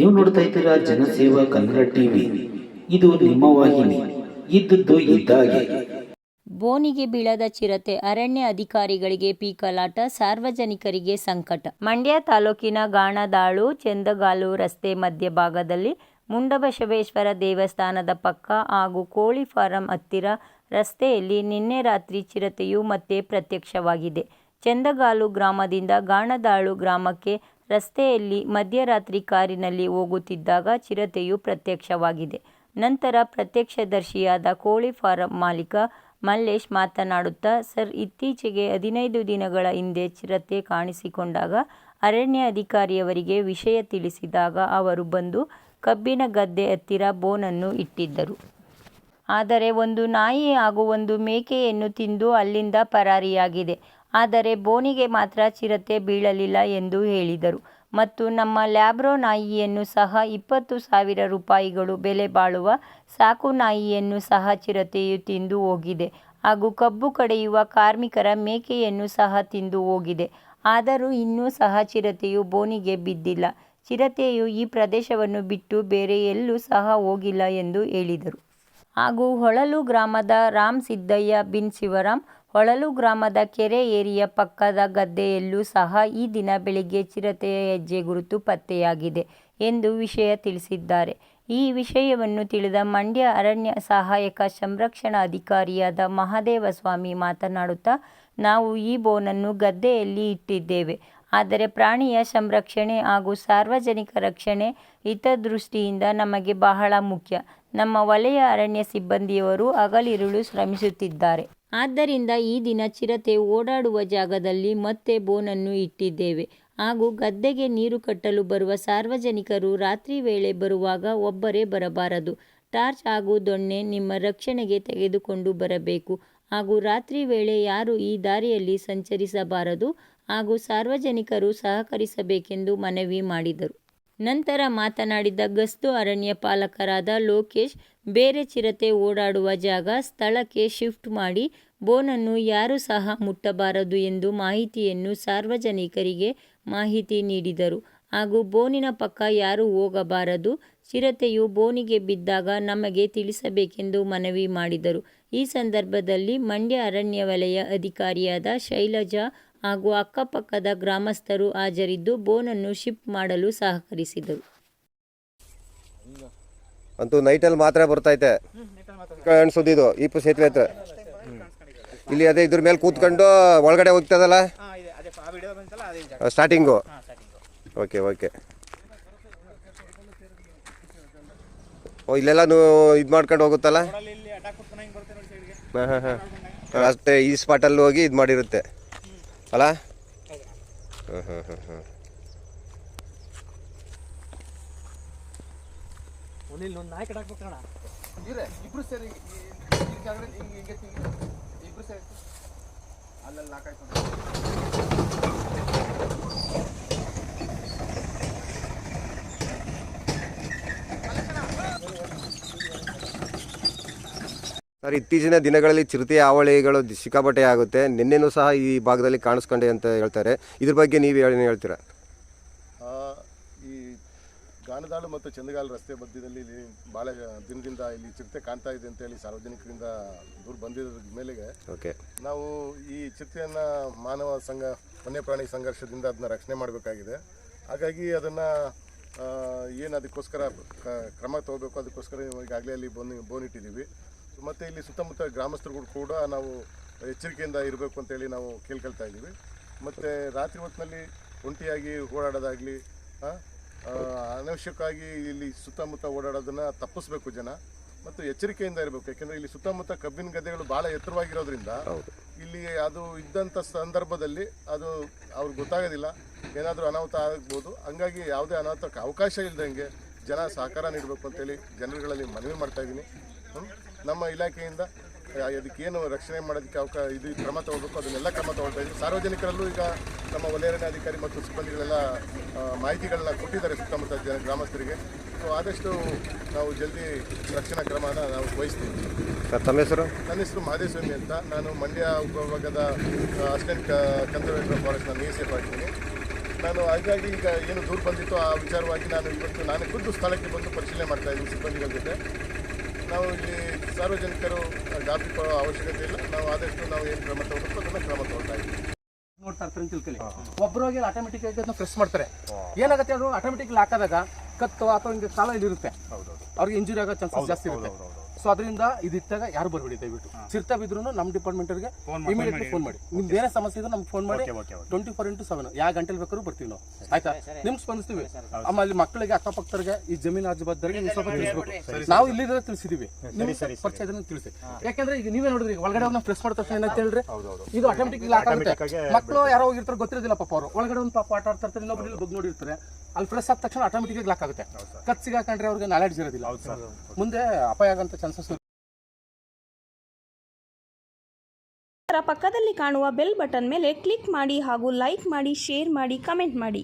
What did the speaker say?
ನೀವು ನೋಡ್ತಾ ಇದ್ದೀರಾ ಜನಸೇವಾ ಕನ್ನಡ ಟಿವಿ. ಇದು ನಿಮ್ಮ ವಾಹಿನಿ. ಇದ್ದದ್ದು ಇದ್ದಾಗೆ. ಬೋನಿಗೆ ಬೀಳದ ಚಿರತೆ ಅರಣ್ಯ ಅಧಿಕಾರಿಗಳಿಗೆ ಪೀಕಲಾಟ, ಸಾರ್ವಜನಿಕರಿಗೆ ಸಂಕಟ. ಮಂಡ್ಯ ತಾಲೂಕಿನ ಗಾಣದಾಳು, ಚಂದಗಾಲು ರಸ್ತೆ ಮಧ್ಯಭಾಗದಲ್ಲಿ ಮುಂಡಬಸವೇಶ್ವರ ದೇವಸ್ಥಾನದ ಪಕ್ಕ ಹಾಗೂ ಕೋಳಿ ಫಾರಂ ಹತ್ತಿರ ರಸ್ತೆಯಲ್ಲಿ ನಿನ್ನೆ ರಾತ್ರಿ ಚಿರತೆಯು ಮತ್ತೆ ಪ್ರತ್ಯಕ್ಷವಾಗಿದೆ. ಚಂದಗಾಲು ಗ್ರಾಮದಿಂದ ಗಾಣದಾಳು ಗ್ರಾಮಕ್ಕೆ ರಸ್ತೆಯಲ್ಲಿ ಮಧ್ಯರಾತ್ರಿ ಕಾರಿನಲ್ಲಿ ಹೋಗುತ್ತಿದ್ದಾಗ ಚಿರತೆಯು ಪ್ರತ್ಯಕ್ಷವಾಗಿದೆ. ನಂತರ ಪ್ರತ್ಯಕ್ಷದರ್ಶಿಯಾದ ಕೋಳಿ ಫಾರಂ ಮಾಲೀಕ ಮಲ್ಲೇಶ್ ಮಾತನಾಡುತ್ತಾ, ಸರ್, ಇತ್ತೀಚೆಗೆ ಹದಿನೈದು ದಿನಗಳ ಹಿಂದೆ ಚಿರತೆ ಕಾಣಿಸಿಕೊಂಡಾಗ ಅರಣ್ಯ ಅಧಿಕಾರಿಯವರಿಗೆ ವಿಷಯ ತಿಳಿಸಿದಾಗ ಅವರು ಬಂದು ಕಬ್ಬಿನ ಗದ್ದೆ ಹತ್ತಿರ ಬೋನನ್ನು ಇಟ್ಟಿದ್ದರು. ಆದರೆ ಒಂದು ನಾಯಿ ಹಾಗೂ ಒಂದು ಮೇಕೆಯನ್ನು ತಿಂದು ಅಲ್ಲಿಂದ ಪರಾರಿಯಾಗಿದೆ. ಆದರೆ ಬೋನಿಗೆ ಮಾತ್ರ ಚಿರತೆ ಬೀಳಲಿಲ್ಲ ಎಂದು ಹೇಳಿದರು. ಮತ್ತು ನಮ್ಮ ಲ್ಯಾಬ್ರೋ ನಾಯಿಯನ್ನು ಸಹ ಇಪ್ಪತ್ತು ಸಾವಿರ ರೂಪಾಯಿಗಳು ಬೆಲೆ ಬಾಳುವ ಸಾಕು ನಾಯಿಯನ್ನು ಸಹ ಚಿರತೆಯು ತಿಂದು ಹೋಗಿದೆ. ಹಾಗೂ ಕಬ್ಬು ಕಡೆಯುವ ಕಾರ್ಮಿಕರ ಮೇಕೆಯನ್ನು ಸಹ ತಿಂದು ಹೋಗಿದೆ. ಆದರೂ ಇನ್ನೂ ಸಹ ಚಿರತೆಯು ಬೋನಿಗೆ ಬಿದ್ದಿಲ್ಲ. ಚಿರತೆಯು ಈ ಪ್ರದೇಶವನ್ನು ಬಿಟ್ಟು ಬೇರೆ ಎಲ್ಲೂ ಸಹ ಹೋಗಿಲ್ಲ ಎಂದು ಹೇಳಿದರು. ಹಾಗೂ ಹೊಳಲು ಗ್ರಾಮದ ರಾಮ್ ಸಿದ್ದಯ್ಯ ಬಿನ್ ಶಿವರಾಮ್ ಹೊಳಲು ಗ್ರಾಮದ ಕೆರೆ ಏರಿಯ ಪಕ್ಕದ ಗದ್ದೆಯಲ್ಲೂ ಸಹ ಈ ದಿನ ಬೆಳಿಗ್ಗೆ ಚಿರತೆಯ ಹೆಜ್ಜೆ ಗುರುತು ಪತ್ತೆಯಾಗಿದೆ ಎಂದು ವಿಷಯ ತಿಳಿಸಿದ್ದಾರೆ. ಈ ವಿಷಯವನ್ನು ತಿಳಿದ ಮಂಡ್ಯ ಅರಣ್ಯ ಸಹಾಯಕ ಸಂರಕ್ಷಣಾ ಅಧಿಕಾರಿಯಾದ ಮಹದೇವಸ್ವಾಮಿ ಮಾತನಾಡುತ್ತಾ, ನಾವು ಈ ಬೋನನ್ನು ಗದ್ದೆಯಲ್ಲಿ ಇಟ್ಟಿದ್ದೇವೆ, ಆದರೆ ಪ್ರಾಣಿಯ ಸಂರಕ್ಷಣೆ ಹಾಗೂ ಸಾರ್ವಜನಿಕ ರಕ್ಷಣೆ ಹಿತದೃಷ್ಟಿಯಿಂದ ನಮಗೆ ಬಹಳ ಮುಖ್ಯ. ನಮ್ಮ ವಲಯ ಅರಣ್ಯ ಸಿಬ್ಬಂದಿಯವರು ಹಗಲಿರುಳು ಶ್ರಮಿಸುತ್ತಿದ್ದಾರೆ. ಆದ್ದರಿಂದ ಈ ದಿನ ಚಿರತೆ ಓಡಾಡುವ ಜಾಗದಲ್ಲಿ ಮತ್ತೆ ಬೋನನ್ನು ಇಟ್ಟಿದ್ದೇವೆ. ಹಾಗೂ ಗದ್ದೆಗೆ ನೀರು ಕಟ್ಟಲು ಬರುವ ಸಾರ್ವಜನಿಕರು ರಾತ್ರಿ ವೇಳೆ ಬರುವಾಗ ಒಬ್ಬರೇ ಬರಬಾರದು. ಟಾರ್ಚ್ ಹಾಗೂ ದೊಣ್ಣೆ ನಿಮ್ಮ ರಕ್ಷಣೆಗೆ ತೆಗೆದುಕೊಂಡು ಬರಬೇಕು. ಹಾಗೂ ರಾತ್ರಿ ವೇಳೆ ಯಾರು ಈ ದಾರಿಯಲ್ಲಿ ಸಂಚರಿಸಬಾರದು ಹಾಗೂ ಸಾರ್ವಜನಿಕರು ಸಹಕರಿಸಬೇಕೆಂದು ಮನವಿ ಮಾಡಿದರು. ನಂತರ ಮಾತನಾಡಿದ ಗಸ್ತು ಅರಣ್ಯ ಪಾಲಕರಾದ ಲೋಕೇಶ್, ಬೇರೆ ಚಿರತೆ ಓಡಾಡುವ ಜಾಗ ಸ್ಥಳಕ್ಕೆ ಶಿಫ್ಟ್ ಮಾಡಿ ಬೋನನ್ನು ಯಾರೂ ಸಹ ಮುಟ್ಟಬಾರದು ಎಂದು ಮಾಹಿತಿಯನ್ನು ಸಾರ್ವಜನಿಕರಿಗೆ ಮಾಹಿತಿ ನೀಡಿದರು. ಹಾಗೂ ಬೋನಿನ ಪಕ್ಕ ಯಾರೂ ಹೋಗಬಾರದು, ಚಿರತೆಯು ಬೋನಿಗೆ ಬಿದ್ದಾಗ ನಮಗೆ ತಿಳಿಸಬೇಕೆಂದು ಮನವಿ ಮಾಡಿದರು. ಈ ಸಂದರ್ಭದಲ್ಲಿ ಮಂಡ್ಯ ಅರಣ್ಯ ವಲಯ ಅಧಿಕಾರಿಯಾದ ಶೈಲಜಾ ಹಾಗೂ ಅಕ್ಕಪಕ್ಕದ ಗ್ರಾಮಸ್ಥರು ಹಾಜರಿದ್ದು ಬೋನನ್ನು ಶಿಫ್ಟ್ ಮಾಡಲು ಸಹಕರಿಸಿದರು. ಅಂತೂ ನೈಟಲ್ಲಿ ಮಾತ್ರ ಬರ್ತೈತೆ ಕಾಣಿಸೋದಿದು ಈ ಸೇತುವೆ ಹತ್ರ. ಇಲ್ಲಿ ಅದೇ ಇದ್ರ ಮೇಲೆ ಕೂತ್ಕೊಂಡು ಒಳಗಡೆ ಹೋಗ್ತದಲ್ಲ? ಹಾಂ ಇದೆ ಅದೇ ಆ ವಿಡಿಯೋ ಬಂತಲ್ಲ ಅದೇ ಜಾಗ ಸ್ಟಾರ್ಟಿಂಗು. ಹಾಂ ಓಕೆ ಓಕೆ. ಓ ಇಲ್ಲೆಲ್ಲ ಇದು ಮಾಡ್ಕೊಂಡು ಹೋಗುತ್ತಲ್ಲ? ಇಲ್ಲಿ ಅಡ್ಡ ಕೂತ್ಕೊಂಡು ಹಿಂಗೆ ಬರುತ್ತೆ ನೋಡಿ ಸೈಡ್ಗೆ ಹಾಂ ಹಾಂ ಹಾಂ. ಅಷ್ಟೇ ಈ ಸ್ಪಾಟಲ್ಲಿ ಹೋಗಿ ಇದು ಮಾಡಿರುತ್ತೆ. ಅಲ್ಲ ಹಾಂ ಹಾಂ ಹಾಂ ಹಾಂ ಒಂದು ಇಲ್ಲಿ ಒಂದು ನಾಯಿ ಕಟ್ಟಾಕ್ಬೇಕು ಕಣ ಇವ್ರೆ ಇಬ್ರು ಸೇರಿ ಹಿಂಗೆ ಹಿಂಗೆ ಇಬ್ರು ಸೇರಿ ಅಲ್ಲಲ್ಲಿ ನಾಲ್ಕಾಯ್ತು ಸರ್ ಇತ್ತೀಚಿನ ದಿನಗಳಲ್ಲಿ ಚಿರತೆ ಹಾವಳಿಗಳು ಸಿಕ್ಕಾಪಟ್ಟೆ ಆಗುತ್ತೆ ನಿನ್ನೆನೂ ಸಹ ಈ ಭಾಗದಲ್ಲಿ ಕಾಣಿಸ್ಕೊಂಡೆ ಅಂತ ಹೇಳ್ತಾರೆ. ಇದ್ರ ಬಗ್ಗೆ ನೀವು ಏನು ಹೇಳ್ತೀರಾ? ಆ, ಈ ಗಾನದಾಳು ಮತ್ತು ಚಂದಗಾಲ್ ರಸ್ತೆ ಮಧ್ಯದಲ್ಲಿ ಇಲ್ಲಿ ಭಾಳ ದಿನದಿಂದ ಇಲ್ಲಿ ಚಿರತೆ ಕಾಣ್ತಾ ಇದೆ ಅಂತೇಳಿ ಸಾರ್ವಜನಿಕರಿಂದ ದೂರ ಬಂದಿರೋದ್ರ ಮೇಲೆಗೆ ಓಕೆ. ನಾವು ಈ ಚಿರತೆಯನ್ನು ಮಾನವ ಸಂಘ ವನ್ಯಪ್ರಾಣಿ ಸಂಘರ್ಷದಿಂದ ಅದನ್ನ ರಕ್ಷಣೆ ಮಾಡಬೇಕಾಗಿದೆ. ಹಾಗಾಗಿ ಅದನ್ನು ಏನು ಅದಕ್ಕೋಸ್ಕರ ಕ- ಕ್ರಮ ತಗೋಬೇಕು ಅದಕ್ಕೋಸ್ಕರ ಈಗಾಗಲೇ ಅಲ್ಲಿ ಬೋನ್ ಬೋನ್ ಇಟ್ಟಿದ್ದೀವಿ ಮತ್ತು ಇಲ್ಲಿ ಸುತ್ತಮುತ್ತ ಗ್ರಾಮಸ್ಥರುಗಳು ಕೂಡ ನಾವು ಎಚ್ಚರಿಕೆಯಿಂದ ಇರಬೇಕು ಅಂತೇಳಿ ನಾವು ಕೇಳ್ಕೊಳ್ತಾ ಇದ್ದೀವಿ. ಮತ್ತು ರಾತ್ರಿ ಹೊತ್ತಿನಲ್ಲಿ ಒಂಟಿಯಾಗಿ ಓಡಾಡೋದಾಗಲಿ ಅನವಶ್ಯಕವಾಗಿ ಇಲ್ಲಿ ಸುತ್ತಮುತ್ತ ಓಡಾಡೋದನ್ನು ತಪ್ಪಿಸ್ಬೇಕು ಜನ. ಮತ್ತು ಎಚ್ಚರಿಕೆಯಿಂದ ಇರಬೇಕು. ಯಾಕೆಂದರೆ ಇಲ್ಲಿ ಸುತ್ತಮುತ್ತ ಕಬ್ಬಿನ ಗದ್ದೆಗಳು ಭಾಳ ಎತ್ತರವಾಗಿರೋದ್ರಿಂದ ಇಲ್ಲಿ ಅದು ಇದ್ದಂಥ ಸಂದರ್ಭದಲ್ಲಿ ಅದು ಅವ್ರಿಗೆ ಗೊತ್ತಾಗೋದಿಲ್ಲ. ಏನಾದರೂ ಅನಾಹುತ ಆಗ್ಬೋದು. ಹಂಗಾಗಿ ಯಾವುದೇ ಅನಾಹುತಕ್ಕೆ ಅವಕಾಶ ಇಲ್ಲದಂಗೆ ಜನ ಸಹಕಾರ ನೀಡಬೇಕು ಅಂತೇಳಿ ಜನರುಗಳಲ್ಲಿ ಮನವಿ ಮಾಡ್ತಾ ಇದ್ದೀನಿ. ಹ್ಮ್? ನಮ್ಮ ಇಲಾಖೆಯಿಂದ ಅದಕ್ಕೇನು ರಕ್ಷಣೆ ಮಾಡೋದಕ್ಕೆ ಅವಕಾಶ ಇದು ಕ್ರಮ ತಗೋಬೇಕು ಅದನ್ನೆಲ್ಲ ಕ್ರಮ ತಗೊಳ್ತಾ ಇದ್ದೀವಿ ಸಾರ್ವಜನಿಕರಲ್ಲೂ ಈಗ ನಮ್ಮ ವಲಯರಣಾಧಿಕಾರಿ ಅಧಿಕಾರಿ ಮತ್ತು ಸಿಬ್ಬಂದಿಗಳೆಲ್ಲ ಮಾಹಿತಿಗಳನ್ನ ಕೊಟ್ಟಿದ್ದಾರೆ ಸುತ್ತಮುತ್ತ ಜನ ಗ್ರಾಮಸ್ಥರಿಗೆ. ಸೊ ಆದಷ್ಟು ನಾವು ಜಲ್ದಿ ರಕ್ಷಣಾ ಕ್ರಮನ ನಾವು ವಹಿಸ್ತೀವಿ. ಸರ್ ತಮ್ಮ ಹೆಸರು? ನನ್ನ ಹೆಸರು ಮಹದೇವಸ್ವಾಮಿ ಅಂತ. ನಾನು ಮಂಡ್ಯ ಉಪವಿಭಾಗದ ಅಸಿಸ್ಟೆಂಟ್ ಕನ್ಸರ್ವೇಟರ್ ಫಾರೆಸ್ಟ್ನ ಸೇಫ್ ಆಗ್ತೀನಿ ನಾನು ಹಾಗಾಗಿ ಈಗ ಏನು ದೂರು ಬಂದಿತ್ತು ಆ ವಿಚಾರವಾಗಿ ನಾನು ಇವತ್ತು ನಾನು ಖುದ್ದು ಸ್ಥಳಕ್ಕೆ ಬಂದು ಪರಿಶೀಲನೆ ಮಾಡ್ತಾ ಇದ್ದೀನಿ ಸಿಬ್ಬಂದಿಗಳ ಜೊತೆ. ನಾವು ಇಲ್ಲಿ ಸಾರ್ವಜನಿಕರು ಗಾಬರಿ ಪಡೋ ಅವಶ್ಯಕತೆ ಇಲ್ಲ. ನಾವು ಆದಷ್ಟು ನಾವು ಏನು ಕ್ರಮ ತಗೋಬೇಕು ಅದನ್ನು ಕ್ರಮ ತಗೊಳ್ತಾ ಇದ್ದೀವಿ. ನೋಡ್ತಾ ಇರ್ತಾರೆ ತಿಳ್ಕೊಳ್ಳಿ. ಒಬ್ಬರು ಹೋಗಿ ಆಟೋಮೆಟಿಕ್ ಆಗಿ ಅದನ್ನ ಪ್ರೆಸ್ ಮಾಡ್ತಾರೆ. ಏನಾಗುತ್ತೆ ಅದು ಆಟೋಮೆಟಿಕ್ ಹಾಕಿದಾಗ ಕತ್ತು ಅಥವಾ ಹಿಂಗೆ ಕಾಲ ಇಲ್ಲಿರುತ್ತೆ ಅವ್ರಿಗೆ ಇಂಜುರಿ ಆಗೋ ಚಾನ್ಸಸ್ ಜಾಸ್ತಿ ಇರುತ್ತೆ. ಸೊ ಅದರಿಂದ ಇದಿಟ್ಟಾಗ ಯಾರು ಬರಬೇಡಿ ದಯವಿಟ್ಟು. ಸಿರ್ತಾ ಬಿದ್ರು ನಮ್ಮ ಡಿಪಾರ್ಟ್ಮೆಂಟ್ಗೆ ಇಮಿಡಿಯೇಟ್ಲಿ ಫೋನ್ ಮಾಡಿ ನಿಮ್ದು ಏನೇ ಸಮಸ್ಯೆ ಇದ್ರೆ ನಮ್ಗೆ ಫೋನ್ ಮಾಡಿ. ಟ್ವೆಂಟಿ ಫೋರ್ ಇಂಟು ಸೆವೆನ್ ಯಾವ ಗಂಟೆಲಿ ಬೇಕಾದ್ರೂ ಬರ್ತೀವಿ ನಾವು. ಆಯ್ತಾ? ನಿಮ್ ಸ್ಪಂದಿಸ್ತೀವಿ. ಆಮೇಲೆ ಮಕ್ಕಳಿಗೆ ಅಕ್ಕಪಕ್ಕರಿಗೆ ಈ ಜಮೀನು ಆಜುಬಾದ್ದರಿಗೆ ನೀವು ಸ್ವಲ್ಪ ತಿಳಿಸ್ಬೇಕು. ನಾವು ಇಲ್ಲಿದ್ರೆ ತಿಳಿಸಿದೀವಿ. ನಿಮ್ಗೆ ಪರಿಚಯ ಇದನ್ನ ತಿಳಿಸಿ. ಯಾಕಂದ್ರೆ ಈಗ ನೀವೇ ನೋಡಿದ್ರಿ ಒಳಗಡೆ ಅವ್ರನ್ನ ಪ್ರೆಸ್ ಮಾಡಿದ ತಕ್ಷಣ ಏನಂತ ಹೇಳ್ರಿ ಇದು ಆಟೋಮೆಟಿಕ್ ಆಗುತ್ತೆ. ಮಕ್ಕಳು ಯಾರೋ ಹೋಗಿರ್ತಾರೆ ಗೊತ್ತಿರೋದಿಲ್ಲ ಪಾಪ ಅವರು. ಒಳಗಡೆ ಒಂದು ಪಾಪ ಆಟ ಆಡ್ತಾ ಇರ್ತಾರೆ ಇನ್ನೊಬ್ಬರು ಇಲ್ಲಿ ಬಗ್ ನೋಡಿರ್ತಾರೆ. ಅಲ್ಲಿ ಪ್ರೆಸ್ ಆದ ತಕ್ಷಣ ಆಟೋಮೆಟಿಕ್ ಲಾಕ್ ಆಗುತ್ತೆ. ಕತ್ ಸಿಗಾಕೊಂಡ್ರೆ ಅವ್ರಿಗೆ ನಾಲೆಡ್ಜ್ ಇರೋದಿಲ್ಲ. ಮುಂದೆ ಅಪಾಯ ಆಗಂತ ಚಾನ್ಸಸ್ ಪಕ್ಕದಲ್ಲಿ ಕಾಣುವ ಬೆಲ್ ಬಟನ್ ಮೇಲೆ ಕ್ಲಿಕ್ ಮಾಡಿ ಹಾಗೂ ಲೈಕ್ ಮಾಡಿ ಶೇರ್ ಮಾಡಿ ಕಮೆಂಟ್ ಮಾಡಿ.